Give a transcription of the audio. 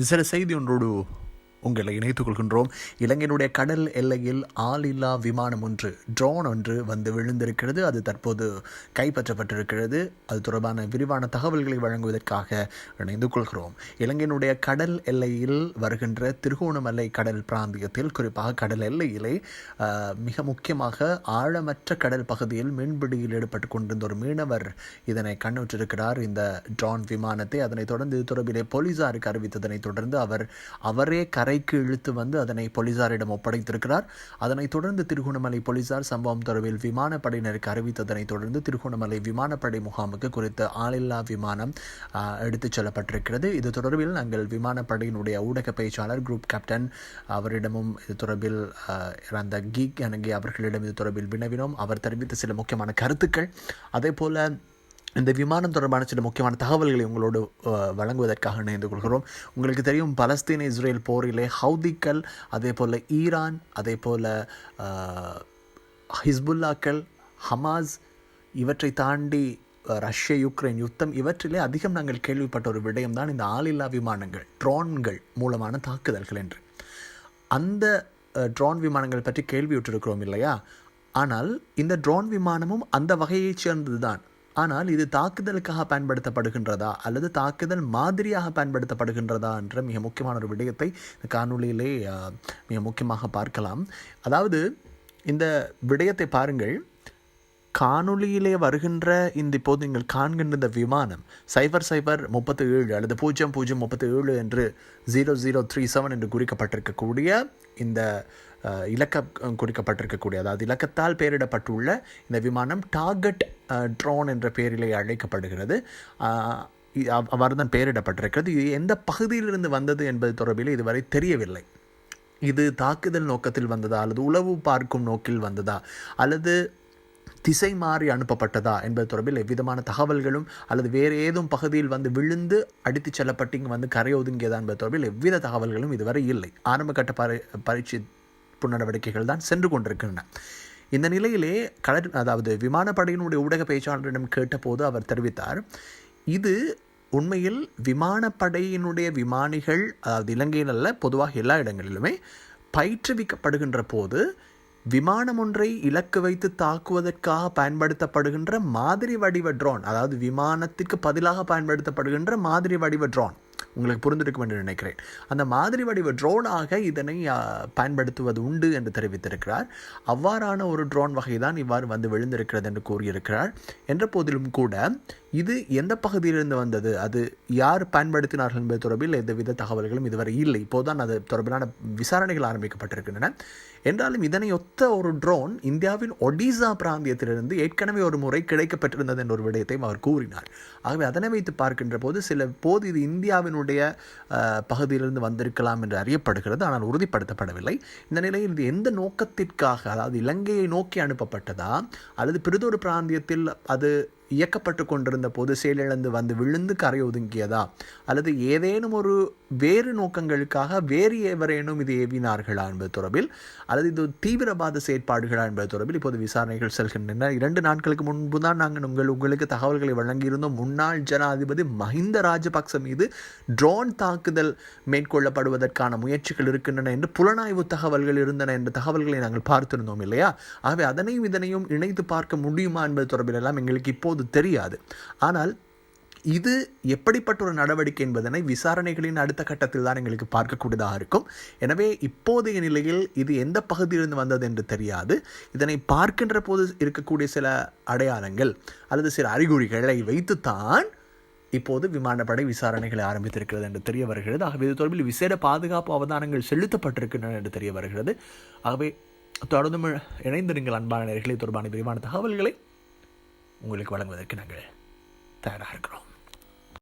ನಿಸರ್ಗ ಸೈದಿ ಉಂಡು உங்களை இணைத்துக் கொள்கின்றோம். இலங்கையினுடைய கடல் எல்லையில் ஆளில்லா விமானம் ஒன்று ட்ரோன் ஒன்று வந்து விழுந்திருக்கிறது. அது தற்போது கைப்பற்றப்பட்டிருக்கிறது. அது தொடர்பான விரிவான தகவல்களை வழங்குவதற்காக இணைந்து கொள்கிறோம். இலங்கையினுடைய கடல் எல்லையில் வருகின்ற திருகோணமலை கடல் பிராந்தியத்தில் குறிப்பாக கடல் எல்லையிலே மிக முக்கியமாக ஆழமற்ற கடல் பகுதியில் மீன்பிடியில் ஈடுபட்டு கொண்டிருந்த ஒரு மீனவர் இதனை கண்ணுற்றிருக்கிறார் இந்த ட்ரோன் விமானத்தை அதனைத் தொடர்ந்து இது தொடர்பிலே போலீசாருக்கு அறிவித்ததனைத் தொடர்ந்து அவர் அவரே அறைக்கு இழுத்து வந்து அதனை போலீசாரிடம் ஒப்படைத்திருக்கிறார். அதனைத் தொடர்ந்து திருகோணமலை போலீசார் சம்பவம் தொடர்பில் விமானப்படையினருக்கு அறிவித்ததனைத் தொடர்ந்து திருகோணமலை விமானப்படை முகாமுக்கு குறித்த ஆளில்லா விமானம் எடுத்துச் செல்லப்பட்டிருக்கிறது. இது தொடர்பில் நாங்கள் விமானப்படையினுடைய ஊடக பேச்சாளர் குரூப் கேப்டன் அவரிடமும் இது தொடர்பில் அந்த கீக் அணங்கி அவர்களிடம் இது தொடர்பில் வினவினோம். அவர் தெரிவித்த சில முக்கியமான கருத்துக்கள். அதே போல இந்த விமானம் தொடர்பான சில முக்கியமான தகவல்களை உங்களோடு வழங்குவதற்காக இணைந்து கொள்கிறோம். உங்களுக்கு தெரியும் பலஸ்தீன் இஸ்ரேல் போரிலே ஹவுதிக்கள் அதே போல் ஈரான் அதே போல் ஹிஸ்புல்லாக்கள் ஹமாஸ் இவற்றை தாண்டி ரஷ்ய யுக்ரைன் யுத்தம் இவற்றிலே அதிகம் நாங்கள் கேள்விப்பட்ட ஒரு விடயம்தான் இந்த ஆளில்லா விமானங்கள் ட்ரோன்கள் மூலமான தாக்குதல்கள் என்று. அந்த ட்ரோன் விமானங்கள் பற்றி கேள்வியுற்றிருக்கிறோம் இல்லையா? ஆனால் இந்த ட்ரோன் விமானமும் அந்த வகையைச் சேர்ந்தது தான் ஆனால் இது தாக்குதலுக்காக பயன்படுத்தப்படுகின்றதா அல்லது தாக்குதல் மாதிரியாக பயன்படுத்தப்படுகின்றதா என்ற மிக முக்கியமான ஒரு விடயத்தை இந்த காணொலியிலே மிக முக்கியமாக பார்க்கலாம். அதாவது இந்த விடயத்தை பாருங்கள். காணொளியிலே வருகின்ற இந்த இப்போது நீங்கள் காண்கின்ற இந்த விமானம் சைபர் சைபர் முப்பத்தி ஏழு அல்லது பூஜ்ஜியம் பூஜ்ஜியம் முப்பத்தி ஏழு என்று ஜீரோ ஜீரோ த்ரீ செவன் என்று குறிக்கப்பட்டிருக்கக்கூடிய இந்த இலக்கம் இலக்க குறிக்கப்பட்டிருக்கக்கூடிய அதாவது இலக்கத்தால் பெயரிடப்பட்டுள்ள இந்த விமானம் டார்கெட் ட்ரோன் என்ற பெயரிலே அழைக்கப்படுகிறது. அவ்- அவ்வாறு தான் பெயரிடப்பட்டிருக்கிறது. இது எந்த பகுதியிலிருந்து வந்தது என்பது தொடர்பில் இதுவரை தெரியவில்லை. இது தாக்குதல் நோக்கத்தில் வந்ததா அல்லது உளவு பார்க்கும் நோக்கில் வந்ததா அல்லது திசை மாறி அனுப்பப்பட்டதா என்பது தொடர்பில் எவ்விதமான தகவல்களும் அல்லது வேறு ஏதும் பகுதியில் வந்து விழுந்து அடித்துச் செல்லப்பட்டு இங்கே வந்து கரை ஒதுங்கியதா என்பது தொடர்பில் எவ்வித தகவல்களும் இதுவரை இல்லை. ஆரம்ப கட்ட பரி பரீட்சிப்பு நடவடிக்கைகள் தான் சென்று கொண்டிருக்கின்றன. இந்த நிலையிலே கடற் அதாவது விமானப்படையினுடைய ஊடக பேச்சாளரிடம் கேட்டபோது அவர் தெரிவித்தார் இது உண்மையில் விமானப்படையினுடைய விமானிகள் அதாவது இலங்கையில் அல்ல பொதுவாக எல்லா இடங்களிலுமே பயிற்றுவிக்கப்படுகின்ற போது விமானம் ஒன்றை இலக்கு வைத்து தாக்குவதற்காக பயன்படுத்தப்படுகின்ற மாதிரி வடிவ ட்ரோன் அதாவது விமானத்திற்கு பதிலாக பயன்படுத்தப்படுகின்ற மாதிரி வடிவ ட்ரோன் உங்களுக்கு புரிந்திருக்கும் என்று நினைக்கிறேன். அந்த மாதிரி வடிவ ட்ரோனாக இதனை பயன்படுத்துவது உண்டு என்று தெரிவித்திருக்கிறார். அவ்வாறான ஒரு ட்ரோன் வகை தான் இவ்வாறு வந்து விழுந்திருக்கிறது என்று கூறியிருக்கிறார். என்ற போதிலும் கூட இது எந்த பகுதியிலிருந்து வந்தது? அது யார் பயன்படுத்தினார்கள் என்பது தொடர்பில் எந்தவித தகவல்களும் இதுவரை இல்லை. இப்போதுதான் அது தொடர்பிலான விசாரணைகள் ஆரம்பிக்கப்பட்டிருக்கின்றன. என்றாலும் இதனை ஒத்த ஒரு ட்ரோன் இந்தியாவின் ஒடிசா பிராந்தியத்திலிருந்து ஏற்கனவே ஒரு முறை கிடைக்கப்பட்டிருந்தது என்ற ஒரு விடயத்தையும் அவர் கூறினார். ஆகவே அதனை வைத்து பார்க்கின்ற போது சில போது இது இந்தியாவினுடைய பகுதியிலிருந்து வந்திருக்கலாம் என்று அறியப்படுகிறது. ஆனால் உறுதிப்படுத்தப்படவில்லை. இந்த நிலையில் இது எந்த நோக்கத்திற்காக அதாவது இலங்கையை நோக்கி அனுப்பப்பட்டதா? அல்லது பிறிதொரு பிராந்தியத்தில் அது இயக்கப்பட்டு கொண்டிருந்த போது செயலிழந்து வந்து விழுந்து கரை ஒதுங்கியதா? அல்லது ஏதேனும் ஒரு வேறு நோக்கங்களுக்காக வேறு எவரேனும் இது ஏவினார்களா என்பது தொடர்பில் அல்லது இது தீவிரவாத செயற்பாடுகளா என்பது தொடர்பில் இப்போது விசாரணைகள் செல்கின்றன. இரண்டு நாட்களுக்கு முன்பு தான் நாங்கள் உங்கள் உங்களுக்கு தகவல்களை வழங்கியிருந்தோம். முன்னாள் ஜனாதிபதி மஹிந்த ராஜபக்ச மீது ட்ரோன் தாக்குதல் மேற்கொள்ளப்படுவதற்கான முயற்சிகள் இருக்கின்றன என்று புலனாய்வு தகவல்கள் இருந்தன என்ற தகவல்களை நாங்கள் பார்த்திருந்தோம் இல்லையா? ஆகவே அதனையும் இதனையும் இணைத்து பார்க்க முடியுமா என்பது தொடர்பில் எல்லாம் எங்களுக்கு இப்போது தெரியாது. ஆனால் இது எப்படிப்பட்ட ஒரு நடவடிக்கை என்பதனை விசாரணைகளின் அடுத்த கட்டத்தில் தான் எங்களுக்கு பார்க்கக்கூடியதாக இருக்கும். எனவே இப்போதைய நிலையில் இது எந்த பகுதியிலிருந்து வந்தது என்று தெரியாது. இதனை பார்க்கின்ற போது இருக்கக்கூடிய சில அடையாளங்கள் அல்லது சில அறிகுறிகளை வைத்துத்தான் இப்போது விமானப்படை விசாரணைகளை ஆரம்பித்திருக்கிறது என்று தெரிய வருகிறது. ஆகவே இது தொடர்பில் விசேட பாதுகாப்பு அவதானங்கள் செலுத்தப்பட்டிருக்கின்றன என்று தெரிய வருகிறது. ஆகவே தொடர்ந்து இணைந்திருங்கள் அன்பான நேர்களை தொடர்பான விரிவான தகவல்களை உங்களுக்கு வழங்குவதற்கு நாங்கள் தயாராக இருக்கிறோம்.